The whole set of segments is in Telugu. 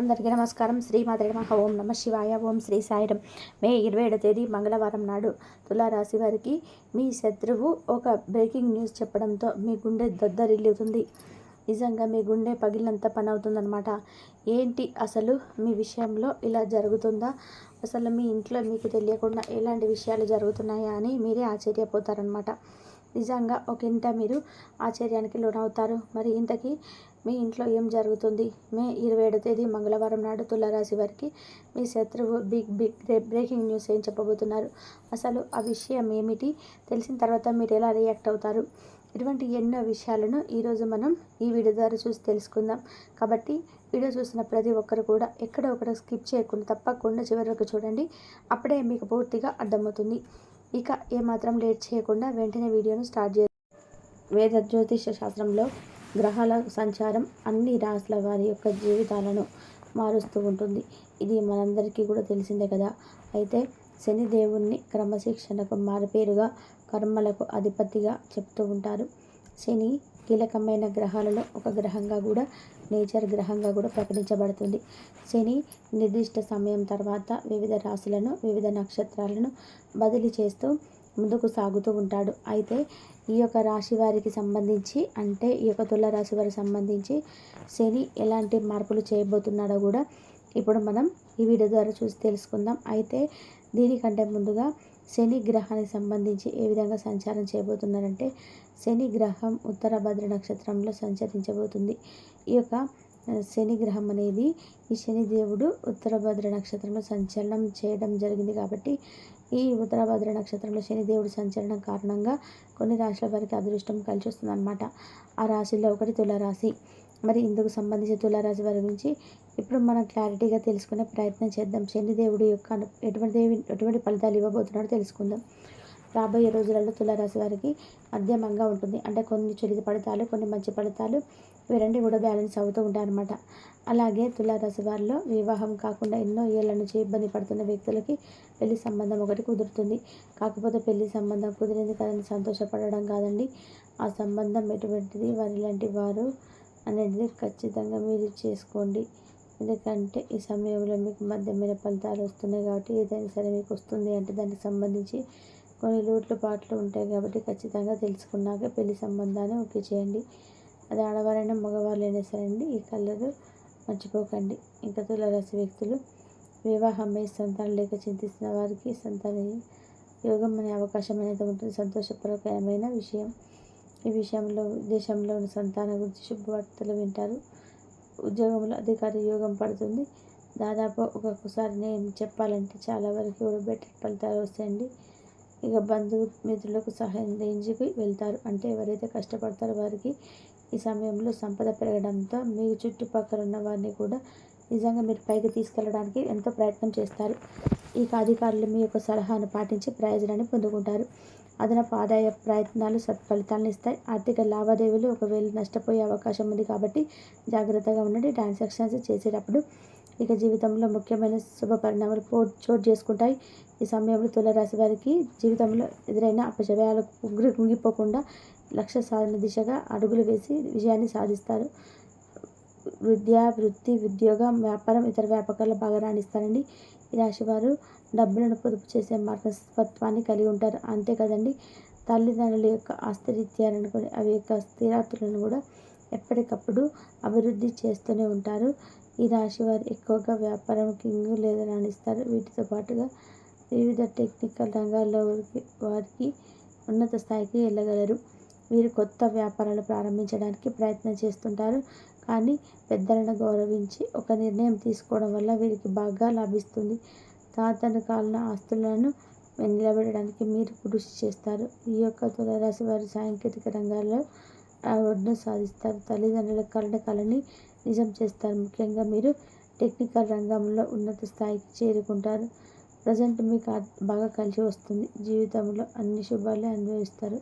అందరికీ నమస్కారం. శ్రీ మాతృ నమః. ఓం నమ శివాయ. ఓం శ్రీ సాయిరం. మే ఇరవై ఏడో తేదీ మంగళవారం నాడు తులారాశి వారికి మీ శత్రువు ఒక బ్రేకింగ్ న్యూస్ చెప్పడంతో మీ గుండె దద్దరిల్లుతుంది. నిజంగా మీ గుండె పగిలినంత పని అవుతుందన్నమాట ఏంటి అసలు మీ విషయంలో ఇలా జరుగుతుందా? అసలు మీ ఇంట్లో మీకు తెలియకుండా ఎలాంటి విషయాలు జరుగుతున్నాయా అని మీరే ఆశ్చర్యపోతారనమాట నిజంగా ఒక ఇంట మీరు ఆశ్చర్యానికి లోనవుతారు. మరి ఇంతకీ మీ ఇంట్లో ఏం జరుగుతుంది? మే ఇరవై ఏడో తేదీ మంగళవారం నాడు తులారాశి వారికి మీ శత్రువు బిగ్ బిగ్ బ్రేకింగ్ న్యూస్ ఏం చెప్పబోతున్నారు? అసలు ఆ విషయం ఏమిటి? తెలిసిన తర్వాత మీరు ఎలా రియాక్ట్ అవుతారు? ఇటువంటి ఎన్నో విషయాలను ఈరోజు మనం ఈ వీడియో ద్వారా చూసి తెలుసుకుందాం. కాబట్టి వీడియో చూసిన ప్రతి ఒక్కరు కూడా ఎక్కడ ఒకటి స్కిప్ చేయకుండా తప్పకుండా చివరి వరకు చూడండి. అప్పుడే మీకు పూర్తిగా అర్థమవుతుంది. ఇక ఏమాత్రం లేట్ చేయకుండా వెంటనే వీడియోను స్టార్ట్ చేద్దాం. వేద జ్యోతిష శాస్త్రంలో గ్రహాల సంచారం అన్ని రాశుల వారి యొక్క జీవితాలను మారుస్తూ ఉంటుంది. ఇది మనందరికీ కూడా తెలిసిందే కదా. అయితే శని దేవుణ్ణి క్రమశిక్షణకు మారుపేరుగా కర్మలకు అధిపతిగా చెప్తూ ఉంటారు. శని కీలకమైన గ్రహాలలో ఒక గ్రహంగా కూడా నేచర్ గ్రహంగా కూడా ప్రకటించబడుతుంది. శని నిర్దిష్ట సమయం తర్వాత వివిధ రాశులను వివిధ నక్షత్రాలను బదిలీ చేస్తూ ముందుకు సాగుతూ ఉంటాడు. అయితే ఈ యొక్క రాశి వారికి సంబంధించి అంటే ఈ యొక్క తుల రాశి వారికి సంబంధించి శని ఎలాంటి మార్పులు చేయబోతున్నాడో కూడా ఇప్పుడు మనం ఈ వీడియో ద్వారా చూసి తెలుసుకుందాం. అయితే దీనికంటే ముందుగా శని గ్రహానికి సంబంధించి ఏ విధంగా సంచారం చేయబోతున్నారంటే శని గ్రహం ఉత్తర భద్ర నక్షత్రంలో సంచరించబోతుంది. ఈ యొక్క శని గ్రహం అనేది ఈ శని దేవుడు ఉత్తర భద్ర నక్షత్రంలో సంచలనం చేయడం జరిగింది కాబట్టి ఈ ఉత్తరాభద్ర నక్షత్రంలో శనిదేవుడి సంచలనం కారణంగా కొన్ని రాశుల వారికి అదృష్టం కలిసి వస్తుంది అనమాట ఆ రాశిలో ఒకటి తులారాశి. మరి ఇందుకు సంబంధించి తులారాశి వారి గురించి ఇప్పుడు మనం క్లారిటీగా తెలుసుకునే ప్రయత్నం చేద్దాం. శనిదేవుడి యొక్క ఎటువంటి ఎటువంటి ఫలితాలు ఇవ్వబోతున్నాడో తెలుసుకుందాం. రాబోయే రోజులలో తులారాశి వారికి మధ్యమంగా ఉంటుంది. అంటే కొన్ని చెడు ఫలితాలు కొన్ని మంచి ఫలితాలు ఇవి రెండు కూడా బ్యాలెన్స్ అవుతూ ఉంటాయి అనమాట అలాగే తులారాశి వారిలో వివాహం కాకుండా ఎన్నో ఏళ్ళ నుంచి ఇబ్బంది పడుతున్న వ్యక్తులకి పెళ్ళి సంబంధం ఒకటి కుదురుతుంది. కాకపోతే పెళ్ళి సంబంధం కుదిరింది కదని సంతోషపడడం కాదండి. ఆ సంబంధం ఎటువంటిది? వారి లాంటి వారు అనేది ఖచ్చితంగా మీరు చేసుకోండి. ఎందుకంటే ఈ సమయంలో మీకు మధ్యమైన ఫలితాలు వస్తున్నాయి కాబట్టి ఏదైనా సరే మీకు వస్తుంది అంటే దానికి సంబంధించి కొన్ని లోట్లు పాటలు ఉంటాయి కాబట్టి ఖచ్చితంగా తెలుసుకున్నాక పెళ్ళి సంబంధాన్ని ఓకే చేయండి. అది ఆడవారైనా మగవాళ్ళైనా సరే అండి ఈ కలరు మర్చిపోకండి. ఇంకా తులరాశి వ్యక్తులు వివాహమై సంతానం లేక చింతిస్తున్న వారికి సంతాన యోగం అనే అవకాశం అనేది ఉంటుంది. సంతోషపరకరమైన విషయం. ఈ విషయంలో దేశంలో సంతాన గురించి శుభవార్తలు వింటారు. ఉద్యోగంలో అధికార యోగం పడుతుంది. దాదాపు ఒక్కొక్కసారి నేను చెప్పాలంటే చాలా వరకు కూడా బెటర్ ఫలితాలు వస్తాయండి. ఇక బంధు మిత్రులకు సహాయం రేంజ్కి వెళ్తారు. అంటే ఎవరైతే కష్టపడతారో వారికి ఈ సమయంలో సంపద పెరగడంతో మీ చుట్టుపక్కల ఉన్న వారిని కూడా నిజంగా మీరు పైకి తీసుకెళ్ళడానికి ఎంతో ప్రయత్నం చేస్తారు. ఇక అధికారులు మీ యొక్క సలహాను పాటించి ప్రయోజనాన్ని పొందుకుంటారు. అదనపు ఆదాయ ప్రయత్నాలు సత్ఫలితాలను ఇస్తాయి. ఆర్థిక లావాదేవీలు ఒకవేళ నష్టపోయే అవకాశం ఉంది కాబట్టి జాగ్రత్తగా ఉండండి. ట్రాన్సాక్షన్స్ చేసేటప్పుడు ఇక జీవితంలో ముఖ్యమైన శుభ పరిణామాలు చోటు చేసుకుంటాయి. ఈ సమయంలో తులరాశి వారికి జీవితంలో ఎదురైన అపజయాలకు కుంగిపోకుండా లక్ష్య సాధన దిశగా అడుగులు వేసి విజయాన్ని సాధిస్తారు. విద్య వృత్తి ఉద్యోగం వ్యాపారం ఇతర వ్యాపకాల్లో బాగా రాణిస్తారండి. ఈ రాశి వారు డబ్బులను పొదుపు చేసే మనస్తత్వాన్ని కలిగి ఉంటారు. అంతే కదండి? తల్లిదండ్రుల యొక్క ఆస్తిరీత్యాలను అవి యొక్క స్థిరాతులను కూడా ఎప్పటికప్పుడు అభివృద్ధి చేస్తూనే ఉంటారు. ఈ రాశి వారు ఎక్కువగా వ్యాపారం కింగ్ లేదా రాణిస్తారు వీటితో పాటుగా వివిధ టెక్నికల్ రంగాల్లో వారికి ఉన్నత స్థాయికి వెళ్ళగలరు. వీరు కొత్త వ్యాపారాలు ప్రారంభించడానికి ప్రయత్నం చేస్తుంటారు. కానీ పెద్దలను గౌరవించి ఒక నిర్ణయం తీసుకోవడం వల్ల వీరికి బాగా లాభిస్తుంది. తాతన కాలిన ఆస్తులను నిలబెట్టడానికి మీరు కృషి చేస్తారు. ఈ యొక్క తులరాశి వారి సాంకేతిక రంగాల్లో అవార్డును సాధిస్తారు. తల్లిదండ్రుల కళ కళని నిజం చేస్తారు. ముఖ్యంగా మీరు టెక్నికల్ రంగంలో ఉన్నత స్థాయికి చేరుకుంటారు. ప్రజెంట్ మీకు బాగా కలిసి వస్తుంది. జీవితంలో అన్ని శుభాలే అనుభవిస్తారు.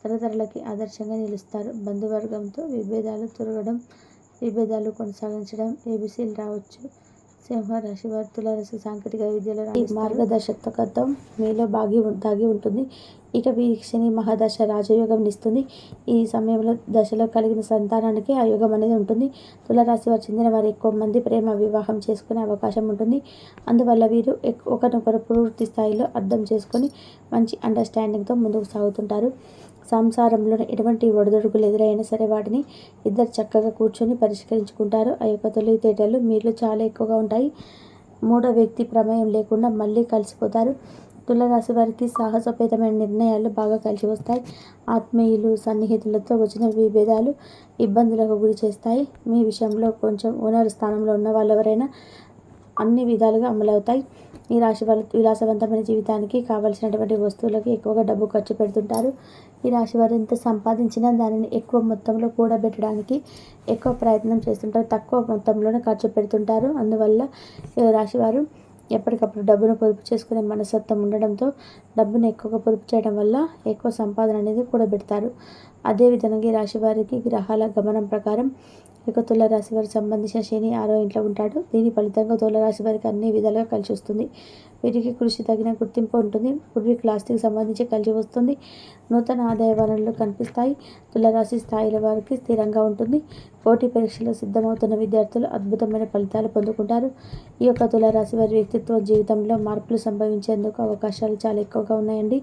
తరతరాలకి ఆదర్శంగా నిలుస్తారు. బంధువర్గంతో విభేదాలు తొలగడం విభేదాలు కొనసాగించడం ఏబీసీలు రావచ్చు. సింహరాశి వర్తుల సాంకేతిక విద్యలో మార్గదర్శకత్వం మీలో బాగి దాగి ఉంటుంది. ఇక వీరికి శని మహాదశ రాజయోగం ఇస్తుంది ఈ సమయంలో దశలో కలిగిన సంతానానికి ఆ యోగం అనేది ఉంటుంది. తులరాశి వారు చెందిన వారు ఎక్కువ మంది ప్రేమ వివాహం చేసుకునే అవకాశం ఉంటుంది. అందువల్ల వీరు ఒకరినొకరు పూర్తి స్థాయిలో అర్థం చేసుకొని మంచి అండర్స్టాండింగ్తో ముందుకు సాగుతుంటారు. సంసారంలో ఎటువంటి ఒడిదొడుకులు ఎదురైనా సరే వాటిని ఇద్దరు చక్కగా కూర్చొని పరిష్కరించుకుంటారు. ఆ యొక్క తెలివితేటలు మీలో చాలా ఎక్కువగా ఉంటాయి. మూడో వ్యక్తి ప్రమేయం లేకుండా మళ్ళీ కలిసిపోతారు. తులరాశి వారికి సాహసోపేతమైన నిర్ణయాలు బాగా కలిసి వస్తాయి. ఆత్మీయులు సన్నిహితులతో వచ్చిన విభేదాలు ఇబ్బందులకు గురి చేస్తాయి. మీ విషయంలో కొంచెం ఓనర్ స్థానంలో ఉన్న వాళ్ళు ఎవరైనా అన్ని విధాలుగా అమలవుతాయి. ఈ రాశి వాళ్ళు విలాసవంతమైన జీవితానికి కావలసినటువంటి వస్తువులకి ఎక్కువగా డబ్బు ఖర్చు పెడుతుంటారు. ఈ రాశి వారు ఎంత సంపాదించినా దానిని ఎక్కువ మొత్తంలో కూడబెట్టడానికి ఎక్కువ ప్రయత్నం చేస్తుంటారు. తక్కువ మొత్తంలోనే ఖర్చు పెడుతుంటారు. అందువల్ల ఈ రాశి వారు ఎప్పటికప్పుడు డబ్బును పొదుపు చేసుకునే మనస్తత్వం ఉండడంతో డబ్బును ఎక్కువగా పొదుపు చేయడం వల్ల ఎక్కువ సంపాదన అనేది కూడబెడతారు. అదేవిధంగా ఈ రాశి వారికి గ్రహాల గమనం ప్రకారం ఇక తులరాశి వారికి సంబంధించిన శని ఆరో ఇంట్లో ఉంటాడు. దీని ఫలితంగా తులరాశి వారికి అన్ని విధాలుగా కలిసి వస్తుంది. వీరికి కృషి తగిన గుర్తింపు ఉంటుంది. పూర్వీకుల ఆస్తికి సంబంధించి కలిసి వస్తుంది. నూతన ఆదాయ వనరులు కనిపిస్తాయి. తులరాశి స్థాయిల వారికి స్థిరంగా ఉంటుంది. పోటీ పరీక్షలో సిద్ధమవుతున్న విద్యార్థులు అద్భుతమైన ఫలితాలు పొందుకుంటారు. ఈ యొక్క తులరాశి వారి వ్యక్తిత్వ జీవితంలో మార్పులు సంభవించేందుకు అవకాశాలు చాలా ఎక్కువగా ఉన్నాయండి.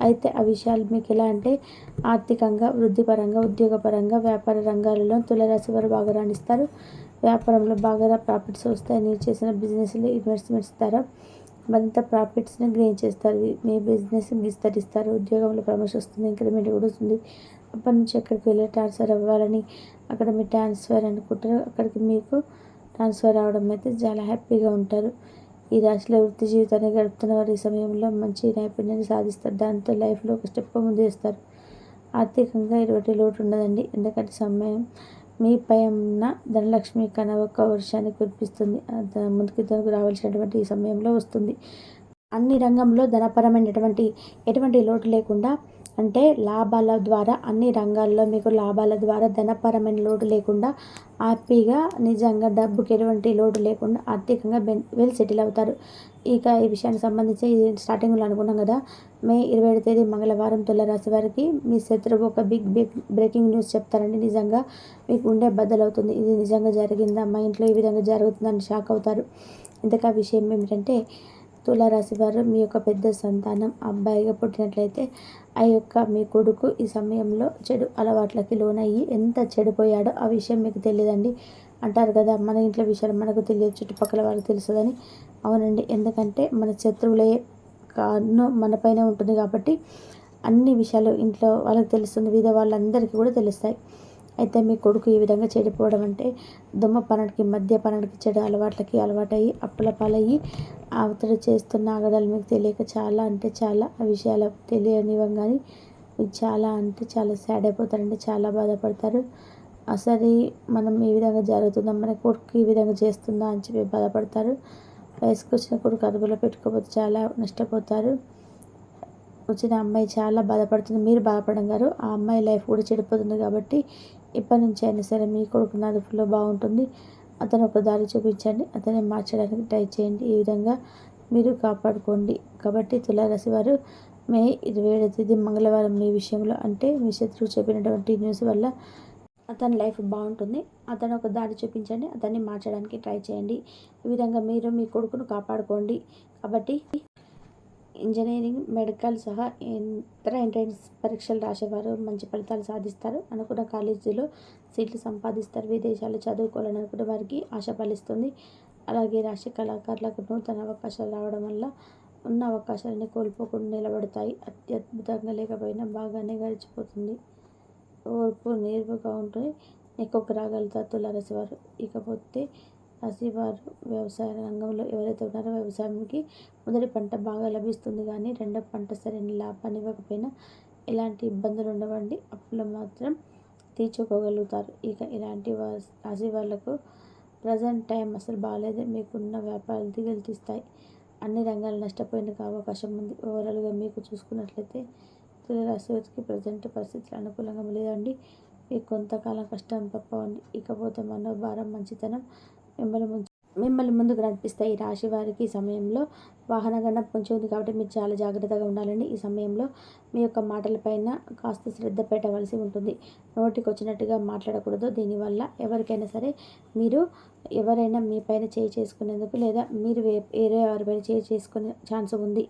అయితే ఆ విషయాలు మీకు ఎలా అంటే ఆర్థికంగా వృద్ధిపరంగా ఉద్యోగపరంగా వ్యాపార రంగాలలో తులరాశి వారు బాగా రాణిస్తారు. వ్యాపారంలో బాగా ప్రాఫిట్స్ వస్తాయి. మీరు చేసిన బిజినెస్లో ఇన్వెస్ట్మెంట్స్ ద్వారా మరింత ప్రాఫిట్స్ని గ్రెయిన్ చేస్తారు. మీ బిజినెస్ విస్తరిస్తారు. ఉద్యోగంలో ప్రమోషన్ వస్తుంది. ఇంక్రిమెంట్ కూడా వస్తుంది. అప్పటి నుంచి ఎక్కడికి వెళ్ళి ట్రాన్స్ఫర్ అవ్వాలని అక్కడ మీరు ట్రాన్స్ఫర్ అనుకుంటారు. అక్కడికి మీకు ట్రాన్స్ఫర్ అవడం అయితే చాలా హ్యాపీగా ఉంటారు. ఈ రాశిలో వృత్తి జీవితాన్ని గడుపుతున్న వారు ఈ సమయంలో మంచి నైపుణ్యాన్ని సాధిస్తారు. దాంతో లైఫ్లో ఒక స్టెప్ ముందు ఆర్థికంగా ఎటువంటి లోటు ఉండదండి. ఎందుకంటే సమయం మీపై ఉన్న ధనలక్ష్మి కన ఒక వర్షాన్ని కురిపిస్తుంది. ముందుకు తనకు రావాల్సినటువంటి ఈ సమయంలో వస్తుంది. అన్ని రంగంలో ధనపరమైనటువంటి ఎటువంటి లోటు లేకుండా అంటే లాభాల ద్వారా అన్ని రంగాల్లో మీకు లాభాల ద్వారా ధనపరమైన లోటు లేకుండా హ్యాపీగా నిజంగా డబ్బుకి ఎటువంటి లోటు లేకుండా ఆర్థికంగా బెన్ వెల్ సెటిల్ అవుతారు. ఇక ఈ విషయానికి సంబంధించి స్టార్టింగ్లో అనుకున్నాం కదా మే ఇరవై ఏడు తేదీ మంగళవారం తులరాశి వారికి మీ శత్రువు ఒక బిగ్ బిగ్ బ్రేకింగ్ న్యూస్ చెప్తారండి నిజంగా మీకు ఉండే బద్దలవుతుంది. ఇది నిజంగా జరిగిందా? మా ఇంట్లో ఈ విధంగా జరుగుతుందని షాక్ అవుతారు. ఇంతకా విషయం ఏమిటంటే తులారాశి వారు మీ యొక్క పెద్ద సంతానం అబ్బాయిగా పుట్టినట్లయితే ఆ యొక్క మీ కొడుకు ఈ సమయంలో చెడు అలవాట్లకి లోనయ్యి ఎంత చెడిపోయాడో ఆ విషయం మీకు తెలియదండి. అంటారు కదా మన ఇంట్లో విషయాలు మనకు తెలియదు చుట్టుపక్కల వాళ్ళకి తెలుస్తుందని. అవునండి ఎందుకంటే మన శత్రువులే కారణం మనపైనే ఉంటుంది కాబట్టి అన్ని విషయాలు ఇంట్లో వాళ్ళకి తెలుస్తుంది వివిధ వాళ్ళందరికీ కూడా తెలుస్తాయి. అయితే మీ కొడుకు ఈ విధంగా చెడిపోవడం అంటే దుమ్మ పనుడికి మధ్య పనుడికి చెడు అలవాట్లకి అలవాటయ్యి అప్పుల పాలయ్యి అవతల చేస్తున్న ఆగడాలు మీకు తెలియక చాలా అంటే చాలా ఆ విషయాలు తెలియనివ్వగానే మీకు చాలా అంటే చాలా సాడ్ అయిపోతారంటే చాలా బాధపడతారు. అసలు మనం ఈ విధంగా జరుగుతుందా మన కొడుకు ఈ విధంగా చేస్తుందా అని చెప్పి బాధపడతారు. వయసుకు వచ్చిన కొడుకు అదుపులో పెట్టుకోకపోతే చాలా నష్టపోతారు. వచ్చిన అమ్మాయి చాలా బాధపడుతుంది మీరు బాధపడడం గారు ఆ అమ్మాయి లైఫ్ కూడా చెడిపోతుంది కాబట్టి ఇప్పటి నుంచి అయినా సరే మీ కొడుకు అదుపులో బాగుంటుంది. అతను ఒక దారి చూపించండి. అతన్ని మార్చడానికి ట్రై చేయండి. ఈ విధంగా మీరు కాపాడుకోండి. కాబట్టి తులారాశి వారు మే ఇరవై ఏడవ తేదీ మంగళవారం మీ విషయంలో అంటే మీ శత్రువు చెప్పినటువంటి న్యూస్ వల్ల అతని లైఫ్ బాగుంటుంది. అతను ఒక దారి చూపించండి. అతన్ని మార్చడానికి ట్రై చేయండి. ఈ విధంగా మీరు మీ కొడుకును కాపాడుకోండి. కాబట్టి ఇంజనీరింగ్ మెడికల్ సహా ఇతర ఎంట్రన్స్ పరీక్షలు రాసేవారు. మంచి ఫలితాలు సాధిస్తారు. అనుకున్న కాలేజీలో సీట్లు సంపాదిస్తారు. విదేశాలు చదువుకోవాలని అనుకున్న వారికి ఆశ ఫలిస్తుంది. అలాగే రాశి కళాకారులకు నూతన అవకాశాలు రావడం వల్ల ఉన్న అవకాశాలని కోల్పోకుండా నిలబడతాయి. అత్యద్భుతంగా లేకపోయినా బాగానే గడిచిపోతుంది. ఓర్పు నేర్పుగా ఉంటుంది ఎక్కువ రాగలుగుతారు తులారాశి వారు. ఇకపోతే రాశివారు వ్యవసాయ రంగంలో ఎవరైతే ఉన్నారో వ్యవసాయంకి మొదటి పంట బాగా లభిస్తుంది కానీ రెండో పంట సరైన లాభాన్ని ఇవ్వకపోయినా ఎలాంటి ఇబ్బందులు ఉండవండి. అప్పులు మాత్రం తీర్చుకోగలుగుతారు. ఇక ఇలాంటి రాశి వాళ్ళకు ప్రజెంట్ టైం అసలు బాగాలేదు. మీకున్న వ్యాపారాలు దిగలు అన్ని రంగాలు నష్టపోయినకు అవకాశం ఉంది. ఓవరాల్గా మీకు చూసుకున్నట్లయితే రాశి ప్రజెంట్ పరిస్థితులు అనుకూలంగా లేదండి. మీకు కొంతకాలం కష్టం తప్పవండి. ఇకపోతే మనోభారం మంచితనం మిమ్మల్ని మిమ్మల్ని ముందుకు నడిపిస్తాయి. ఈ రాశి వారికి ఈ సమయంలో వాహన గణం కొంచెం ఉంది కాబట్టి మీరు చాలా జాగ్రత్తగా ఉండాలండి. ఈ సమయంలో మీ యొక్క మాటలపైన కాస్త శ్రద్ధ పెట్టవలసి ఉంటుంది. నోటికి వచ్చినట్టుగా మాట్లాడకూడదు. దీనివల్ల ఎవరికైనా సరే మీరు ఎవరైనా మీ పైన చేయి చేసుకునేందుకు లేదా మీరు వే- వేరే వారిపైన చేయి చేసుకునే ఛాన్స్ ఉంది.